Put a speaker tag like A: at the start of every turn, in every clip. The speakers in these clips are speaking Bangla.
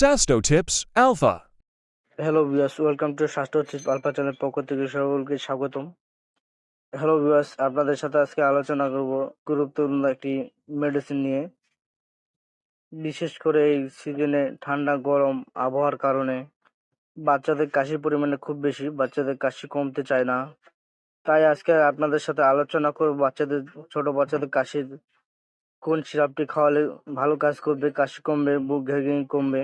A: Sasto Tips Alpha.
B: Hello viewers welcome to Swasthya tips alpha channel পক্ষ থেকে সকলকে স্বাগতম। হ্যালো ভিউয়ার্স আপনাদের সাথে আজকে আলোচনা করব গুরুত্বপূর্ণ একটি মেডিসিন নিয়ে। বিশেষ করে এই সিজনে ঠান্ডা, গরম, আবহাওয়ার কারণে বাচ্চাদের কাশির পরিমাণে খুব বেশি, বাচ্চাদের কাশি কমতে চায় না। তাই আজকে আপনাদের সাথে আলোচনা করব বাচ্চাদের, ছোট বাচ্চাদের কাশির, কোন সিরাপটি খাওয়ালে ভালো কাজ করবে, কাশি কমবে, বুক ঘেঁঘে কমবে।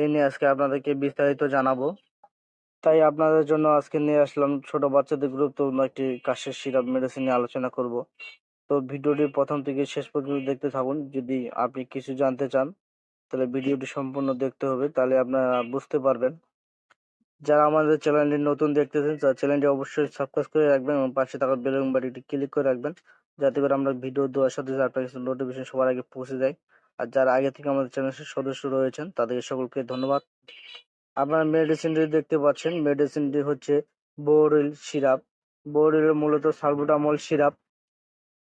B: এই নিয়ে আজকে আপনাদেরকে বিস্তারিত জানাব। তাই আপনাদের জন্য আজকে নিয়ে আসলাম ছোট বাচ্চাদের গুরুত্বপূর্ণ একটি কাশের সিরাপ মেডিসিন নিয়ে আলোচনা করব। তো ভিডিওটি প্রথম থেকে শেষ পর্যন্ত দেখতে থাকুন। যদি আপনি কিছু জানতে চান, তাহলে ভিডিওটি সম্পূর্ণ দেখতে হবে, তাহলে আপনারা বুঝতে পারবেন। যারা আমাদের চ্যানেলটি নতুন দেখতেছেন, তার চ্যানেলটি অবশ্যই সাবস্ক্রাইব করে রাখবেন এবং পাশে থাকা বেল বাটনটি ক্লিক করে রাখবেন, যাতে করে আমরা ভিডিও দেওয়ার সাথে সাথে আপনার নোটিফিকেশন সবার আগে পৌঁছে যায়। আর যারা আগে থেকে আমাদের চ্যানেলের সদস্য রয়েছেন, তাদেরকে সকলকে ধন্যবাদ। আপনারা মেডিসিনটি দেখতে পাচ্ছেন। মেডিসিনটি হচ্ছে বোরিল সিরাপ বোরিল মূলত সালবুটামল সিরাপ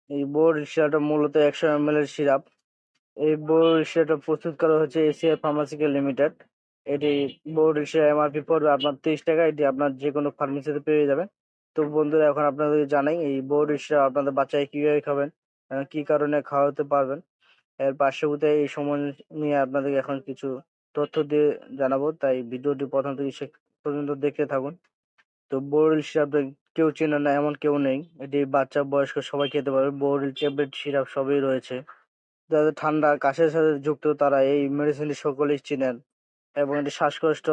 B: এই বোরিল সিরাপটা মূলত একশো এম এর সিরাপ এই বোরিল সিরাপটা প্রস্তুত করা হচ্ছে এশিয়া ফার্মাসিক্যাল লিমিটেড এটি বোরিল সিরাপ এমআরপি পড়বে আপনার তেইশ টাকা এটি আপনার যে কোনো ফার্মেসিতে পেয়ে যাবেন। তো বন্ধুরা, এখন আপনাদের জানাই, এই বোরিল সিরাপ আপনাদের বাচ্চাকে কীভাবে খাবেন কি কারণে খাওয়াতে পারবেন। এর পার্শ্ববর্তী এই সময় নিয়ে আপনাদেরকে এখন কিছু তথ্য দিয়ে জানাব। তাই ভিডিওটি প্রথম থেকে শেষ পর্যন্ত দেখতে থাকুন। তো বোরিল সিরাপটা কেউ চেনে না, এমন কেউ নেই। এটি বাচ্চা, বয়স্ক, সবাই খেতে পারবে বোরিল ট্যাবলেট সিরাপ সবই রয়েছে। যাদের ঠান্ডা, কাশের সাথে যুক্ত, তারা এই মেডিসিনটি সকলেই চেনেন এবং এটি শ্বাসকষ্ট,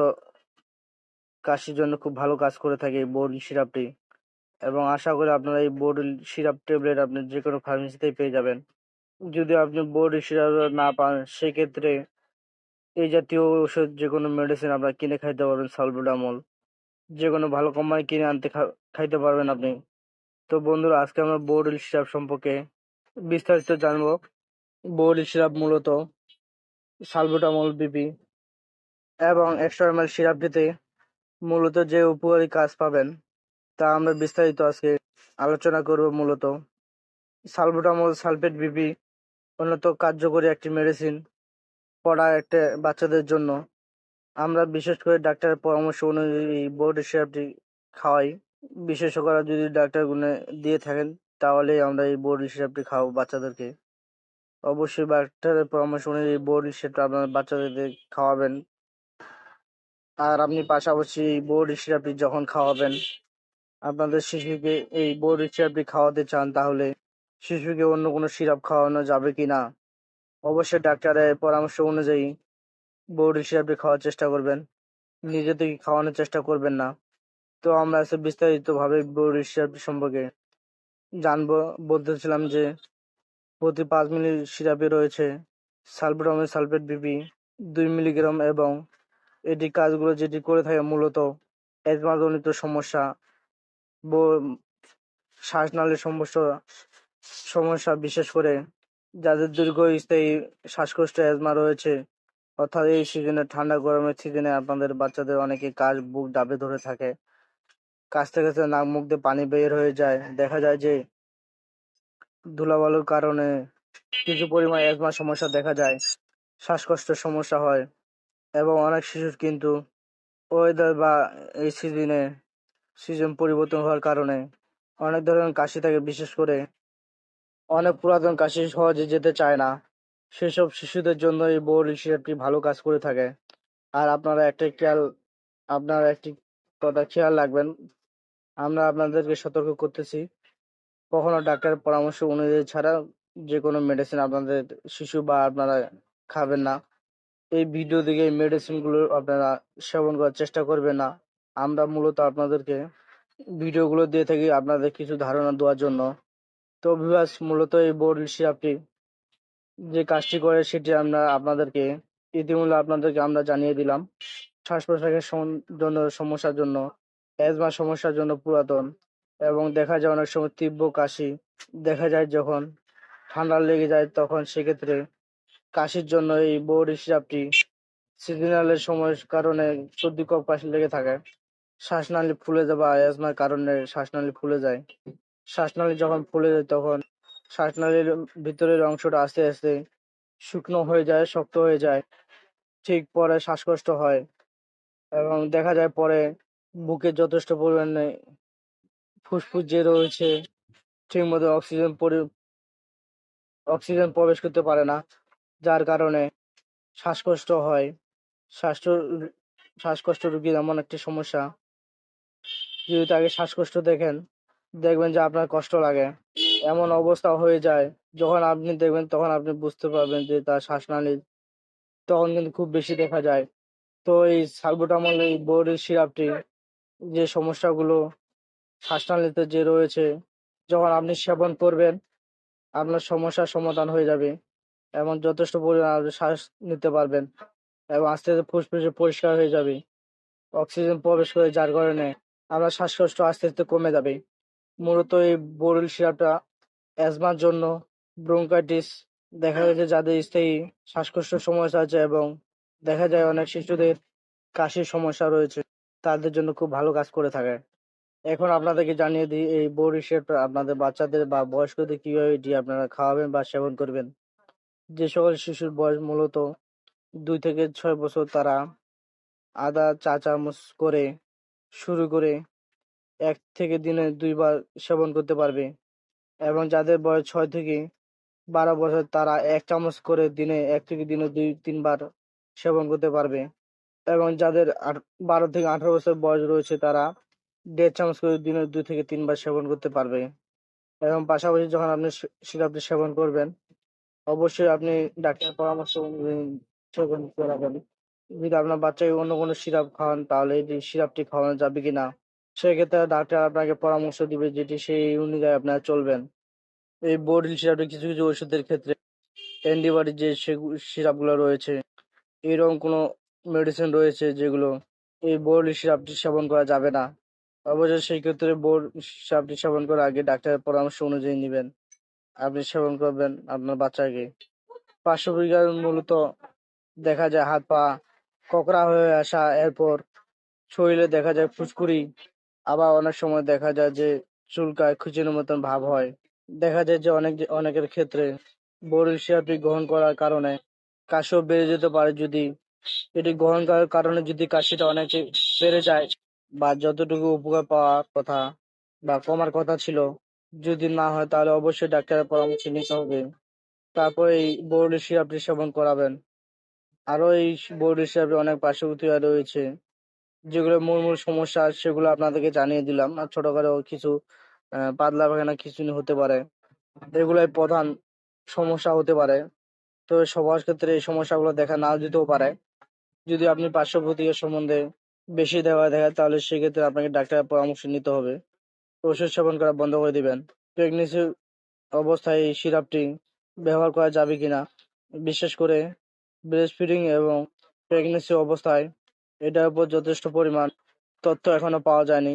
B: কাশির জন্য খুব ভালো কাজ করে থাকে এই বোরিল সিরাপটি। এবং আশা করি আপনারা এই বোরিল সিরাপ ট্যাবলেট আপনি যে কোনো ফার্মেসিতেই পেয়ে যাবেন। যদি আপনি বোর্ড সিরাপ না পান, সেক্ষেত্রে এই জাতীয় ওষুধ যে কোনো মেডিসিন আপনারা কিনে খাইতে পারবেন সালবুটামল যে কোনো ভালো কোম্পানি কিনে আনতে খাইতে পারবেন আপনি। তো বন্ধুরা, আজকে আমরা বোরিল সিরাপ সম্পর্কে বিস্তারিত জানব। বোরিল সিরাপ মূলত সালবুটামল বিপি এবং এল সিরাপটিতে মূলত যে উপকারী কাজ পাবেন, তা আমরা বিস্তারিত আজকে আলোচনা করব মূলত। সালবুটামল সালফেট বিপি উন্নত কার্যকরী একটি মেডিসিন পড়া একটা বাচ্চাদের জন্য। আমরা বিশেষ করে ডাক্তারের পরামর্শ অনুযায়ী বোর্ড সিরাপটি খাওয়াই। বিশেষজ্ঞরা যদি ডাক্তার গুনে দিয়ে থাকেন, তাহলে আমরা এই বোর্ড সিরাপটি খাওয়াবো বাচ্চাদেরকে। অবশ্যই ডাক্তারের পরামর্শ অনুযায়ী বোর্ড সিরাপটা আপনার বাচ্চাদের খাওয়াবেন। আর আপনি পাশাপাশি এই বোর্ড সিরাপটি যখন খাওয়াবেন, আপনাদের শিশুকে এই বোর্ড সিরাপটি খাওয়াতে চান, তাহলে শিশুকে অন্য কোনো সিরাপ খাওয়ানো যাবে কি না? অবশ্যই ডাক্তারের পরামর্শ অনুযায়ী বোর্ড সিরাপটি খাওয়ার চেষ্টা করবেন। নিজে থেকে খাওয়ানোর চেষ্টা করবেন না। তো আমরা আজকে বিস্তারিত ভাবে বোর্ড সিরাপটি সম্পর্কে জানব। বলতেছিলাম যে প্রতি পাঁচ মিলি সিরাপে রয়েছে সালফেটামের সালফেট বিপি দুই মিলিগ্রাম এবং এটি কাজগুলো যেটি করে থাকে মূলত অ্যাজমাজনিত সমস্যা। শ্বাসনালীর সমস্যা সমস্যা, বিশেষ করে যাদের দীর্ঘস্থায়ী শ্বাসকষ্ট অ্যাজমা রয়েছে, অর্থাৎ এই সিজনে, ঠান্ডা গরমের সিজনে আপনাদের বাচ্চাদের অনেকে কাশ বুক ডাবে ধরে থাকে। কাশতে কাশতে নাক মুখ দিয়ে পানি বের হয়ে যায়। দেখা যায় যে ধুলাবালুর কারণে কিছু পরিমাণ অ্যাজমা সমস্যা দেখা যায়, শ্বাসকষ্টের সমস্যা হয় এবং অনেক শিশুর কিন্তু ওয়েদার বা এই সিজনে, সিজন পরিবর্তন হওয়ার কারণে অনেক ধরনের কাশি থাকে। বিশেষ করে অনেক পুরাতন কাশি সহজে যেতে চায় না। সেসব শিশুদের জন্য এই বোর্ড সিরাপটি ভালো কাজ করে থাকে। আর আপনারা একটা খেয়াল, আপনারা একটি কথা খেয়াল রাখবেন। আমরা আপনাদেরকে সতর্ক করতেছি। কখনো ডাক্তারের পরামর্শ অনুযায়ী ছাড়া যে কোনো মেডিসিন আপনাদের শিশু বা আপনারা খাবেন না। এই ভিডিও দেখে এই মেডিসিনগুলো আপনারা সেবন করার চেষ্টা করবেন না। আমরা মূলত আপনাদেরকে ভিডিওগুলো দিয়ে থাকি আপনাদের কিছু ধারণা দেওয়ার জন্য। তো ভিউয়ার্স, মূলত এই বোর্ড সিরাপটি যে কাজটি করে সেটি আমরা আপনাদেরকে ইতিমধ্যে আপনাদেরকে আমরা জানিয়ে দিলাম। শ্বাস প্রশ্বাসের জন্য সমস্যার জন্য অ্যাজমা সমস্যার জন্য পুরাতন এবং দেখা যায় অনেক সময় তীব্র কাশি। দেখা যায় যখন ঠান্ডা লেগে যায় তখন সেক্ষেত্রে কাশির জন্য এই বোর্ড সিরাপটি সিজনালের সময়ের কারণে সর্দি, কফ, কাশি লেগে থাকে। শ্বাসনালী ফুলে বা অ্যাজমার কারণে শ্বাসনালী ফুলে যায়। শ্বাসনালী যখন ফুলে যায়, তখন শ্বাসনালীর ভিতরের অংশটা আস্তে আস্তে শুকনো হয়ে যায়, শক্ত হয়ে যায়। ঠিক পরে শ্বাসকষ্ট হয় এবং দেখা যায় পরে বুকে যথেষ্ট পরিমাণে ফুসফুস যে রয়েছে, ঠিক মতো অক্সিজেন পরি, অক্সিজেন প্রবেশ করতে পারে না। যার কারণে শ্বাসকষ্ট হয়। শ্বাস শ্বাসকষ্ট রোগীর এমন একটি সমস্যা। যদি তাকে শ্বাসকষ্ট দেখেন দেখবেন যে আপনার কষ্ট লাগে। এমন অবস্থা হয়ে যায়, যখন আপনি দেখবেন তখন আপনি বুঝতে পারবেন যে তার শ্বাসনালী তখন কিন্তু খুব বেশি দেখা যায়। তো এই সালবুটামল, এই বোর্ডের সিরাপটি, যে সমস্যাগুলো শ্বাসনালীতে যে রয়েছে, যখন আপনি সেবন করবেন, আপনার সমস্যার সমাধান হয়ে যাবে। এবং যথেষ্ট পরিমাণ আপনি শ্বাস নিতে পারবেন এবং আস্তে আস্তে ফুসফুসে পরিষ্কার হয়ে যাবে। অক্সিজেন প্রবেশ করে যার কারণে আপনার শ্বাসকষ্ট আস্তে আস্তে কমে যাবে। মূলত এই বোরল সিরাপটা অ্যাজমার জন্য, ব্রোঙ্কাইটিস, দেখা গেছে যাদের স্থায়ী শ্বাসকষ্টের সমস্যা আছে এবং দেখা যায় অনেক শিশুদের কাশির সমস্যা রয়েছে, তাদের জন্য খুব ভালো কাজ করে থাকে। এখন আপনাদেরকে জানিয়ে দিই, এই বোরল সিরাপটা আপনাদের বাচ্চাদের বা বয়স্কদের কীভাবে এটি আপনারা খাওয়াবেন বা সেবন করবেন। যে সকল শিশুর বয়স মূলত দুই থেকে ছয় বছর, তারা আদা চা চামচ করে শুরু করে এক থেকে দিনে দুইবার সেবন করতে পারবে। এবং যাদের বয়স ছয় থেকে বারো বছর, তারা এক চামচ করে দিনে এক থেকে দিনে দুই, তিনবার সেবন করতে পারবে। এবং যাদের বারো থেকে আঠারো বছর বয়স রয়েছে, তারা দেড় চামচ করে দিনে দুই থেকে তিনবার সেবন করতে পারবে। এবং পাশাপাশি যখন আপনি সিরাপটি সেবন করবেন, অবশ্যই আপনি ডাক্তার পরামর্শ সেবন করাবেন। যদি আপনার বাচ্চাকে অন্য কোনো সিরাপ খাওয়ান তাহলে এই সিরাপটি খাওয়ানো যাবে কিনা সেক্ষেত্রে ডাক্তার আপনাকে পরামর্শ দিবে যেটি সেই অনুযায়ী আপনারা চলবেন। এই বোর্ডিল সিরাপটি কিছু কিছু ওষুধের ক্ষেত্রে অ্যান্টিবায়োটিক যে সিরাপগুলো রয়েছে, এরকম কোনো মেডিসিন রয়েছে যেগুলো এই বোর্ডিল সিরাপটি সেবন করা যাবে না। অবশ্যই সেই ক্ষেত্রে বোর্ড সিরাপটি সেবন করার আগে ডাক্তারের পরামর্শ অনুযায়ী নেবেন। আপনি সেবন করবেন আপনার বাচ্চাকে। পার্শ্ব বিজ্ঞান মূলত দেখা যায় হাত পা কোকড়া হয়ে আসা, এরপর শরীরে দেখা যায় ফুসকুড়ি আবার অনেক সময় দেখা যায় যে চুলকায় খুচির মতন ভাব হয়। দেখা যায় যে অনেক, অনেকের ক্ষেত্রে বড়ির সিরাপটি গ্রহণ করার কারণে কাশিও বেড়ে যেতে পারে যদি এটি গ্রহণ করার কারণে যদি কাশিটা অনেক বেড়ে যায় বা যতটুকু উপকার পাওয়ার কথা বা কমার কথা ছিল। যদি না হয় তাহলে অবশ্যই ডাক্তারের পরামর্শ নিতে হবে। তারপরে এই বড়ির সিরাপটি সেবন করাবেন। আরও এই বড়ির সিরাপে অনেক পার্শ্বপ্রতিক্রিয়া রয়েছে। যেগুলো মূল মূল সমস্যা, সেগুলো আপনাদেরকে জানিয়ে দিলাম। আর ছোটখাটো কিছু পাতলা পায়খানা খিঁচুনি হতে পারে। এগুলাই প্রধান সমস্যা হতে পারে। তো সবার ক্ষেত্রে এই সমস্যাগুলো দেখা না যেতেও পারে। যদি আপনি পার্শ্ব সম্বন্ধে বেশি দেওয়া দেখেন তাহলে সেক্ষেত্রে আপনাকে ডাক্তারের পরামর্শ নিতে হবে। ওষুধ সেবন করা বন্ধ করে দিবেন। প্রেগনেন্সি অবস্থায় এই সিরাপটি ব্যবহার করা যাবে কিনা? বিশেষ করে ব্রেস্ট ফিডিং এবং প্রেগনেন্সি অবস্থায় এটার উপর যথেষ্ট পরিমাণ তথ্য এখনও পাওয়া যায়নি।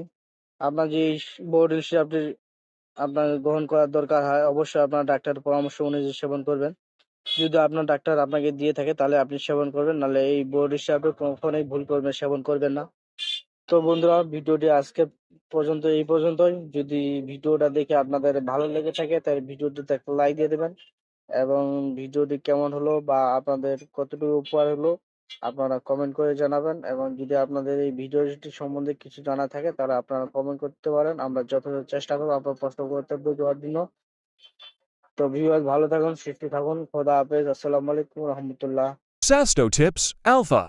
B: আপনার যে বোর্ডিল সিরাপটি আপনার গ্রহণ করার দরকার হয়, অবশ্যই আপনার ডাক্তারের পরামর্শ অনুযায়ী সেবন করবেন। যদি আপনার ডাক্তার আপনাকে দিয়ে থাকে, তাহলে আপনি সেবন করবেন, নাহলে এই বোর্ড হিসাবে কখনোই ভুল করবেন, সেবন করবেন না। তো বন্ধুরা, ভিডিওটি আজকে পর্যন্ত, এই পর্যন্তই। যদি ভিডিওটা দেখে আপনাদের ভালো লেগে থাকে, তাহলে ভিডিওটিতে একটা লাইক দিয়ে দেবেন। এবং ভিডিওটি কেমন হলো বা আপনাদের কতটুকু উপকার হলো আপনারা কমেন্ট করে জানাবেন এবং যদি আপনাদের এই ভিডিওটি সম্বন্ধে কিছু জানা থাকে, তাহলে আপনারা কমেন্ট করতে পারেন। আমরা যথাযথ চেষ্টা করব আপনার প্রশ্ন কর্তব্য দেওয়ার জন্য। তো ভিউয়ার ভালো থাকুন, সুস্থ থাকুন। খোদা হাফেজ। আসসালামু আলাইকুম রহমতুল্লাহ।
A: Sasto Tips Alpha.